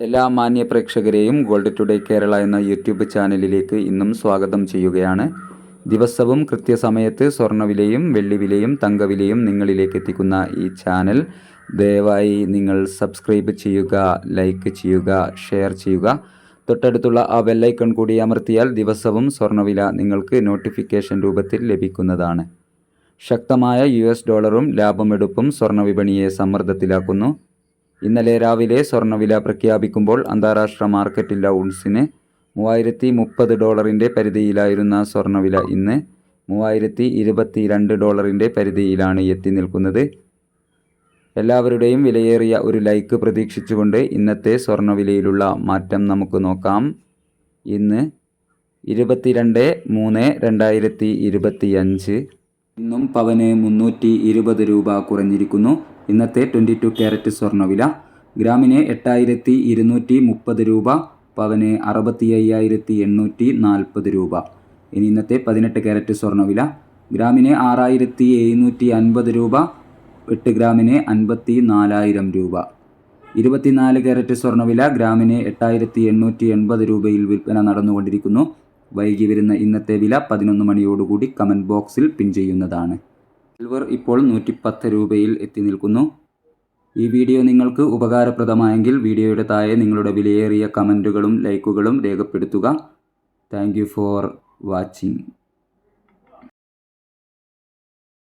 എല്ലാ മാന്യ പ്രേക്ഷകരെയും gold today Kerala എന്ന യൂട്യൂബ് ചാനലിലേക്ക് ഇന്നും സ്വാഗതം ചെയ്യുകയാണ്. ദിവസവും കൃത്യസമയത്ത് സ്വർണവിലയും വെള്ളിവിലയും തങ്കവിലയും നിങ്ങളിലേക്ക് എത്തിക്കുന്ന ഈ ചാനൽ. ദയവായി നിങ്ങൾ സബ്സ്ക്രൈബ് ചെയ്യുക ലൈക്ക് ചെയ്യുക ഷെയർ ചെയ്യുക. തൊട്ടടുത്തുള്ള ആ ബെല്ലൈക്കൺ കൂടി അമർത്തിയാൽ ദിവസവും സ്വർണവില നിങ്ങൾക്ക് നോട്ടിഫിക്കേഷൻ രൂപത്തിൽ ലഭിക്കുന്നതാണ്. ശക്തമായ യു ഡോളറും ലാഭമെടുപ്പും സ്വർണവിപണിയെ സമ്മർദ്ദത്തിലാക്കുന്നു. ഇന്നലെ രാവിലെ സ്വർണവില പ്രഖ്യാപിക്കുമ്പോൾ അന്താരാഷ്ട്ര മാർക്കറ്റിൽ ഔൺസിന് മൂവായിരത്തി മുപ്പത് ഡോളറിന്റെ പരിധിയിലായിരുന്ന സ്വർണവില ഇന്ന് മൂവായിരത്തി ഇരുപത്തി രണ്ട് ഡോളറിന്റെ പരിധിയിലാണ് എത്തി നിൽക്കുന്നത്. എല്ലാവരുടെയും വിലയേറിയ ഒരു ലൈക്ക് പ്രതീക്ഷിച്ചുകൊണ്ട് ഇന്നത്തെ സ്വർണവിലയിലുള്ള മാറ്റം നമുക്ക് നോക്കാം. ഇന്ന് ഇരുപത്തിരണ്ട് മൂന്ന് രണ്ടായിരത്തി ഇരുപത്തി അഞ്ച് ഇന്നും പവന് മുന്നൂറ്റി ഇരുപത് രൂപ കുറഞ്ഞിരിക്കുന്നു. ഇന്നത്തെ ട്വന്റി ടു ക്യാരറ്റ് സ്വർണവില. ഗ്രാമിന് എട്ടായിരത്തി ഇരുന്നൂറ്റി മുപ്പത് രൂപ പവന് അറുപത്തി അയ്യായിരത്തി എണ്ണൂറ്റി നാൽപ്പത് രൂപ. ഇനി ഇന്നത്തെ പതിനെട്ട് ക്യാരറ്റ് സ്വർണവില. ഗ്രാമിന് ആറായിരത്തി എഴുന്നൂറ്റി അൻപത് രൂപ എട്ട് ഗ്രാമിന് അൻപത്തി നാലായിരം രൂപ. ഇരുപത്തിനാല് ക്യാരറ്റ് സ്വർണവില. ഗ്രാമിന് എട്ടായിരത്തി എണ്ണൂറ്റി എൺപത് രൂപയിൽ വിൽപ്പന നടന്നുകൊണ്ടിരിക്കുന്നു. വൈകി വരുന്ന ഇന്നത്തെ വില പതിനൊന്ന് മണിയോടുകൂടി കമന്റ് ബോക്സിൽ പിൻ ചെയ്യുന്നതാണ്. സിൽവർ ഇപ്പോൾ നൂറ്റിപ്പത്ത് രൂപയിൽ എത്തി നിൽക്കുന്നു. ഈ വീഡിയോ നിങ്ങൾക്ക് ഉപകാരപ്രദമായെങ്കിൽ വീഡിയോയുടെ താഴെ നിങ്ങളുടെ വിലയേറിയ കമന്റുകളും ലൈക്കുകളും രേഖപ്പെടുത്തുക. Thank for watching.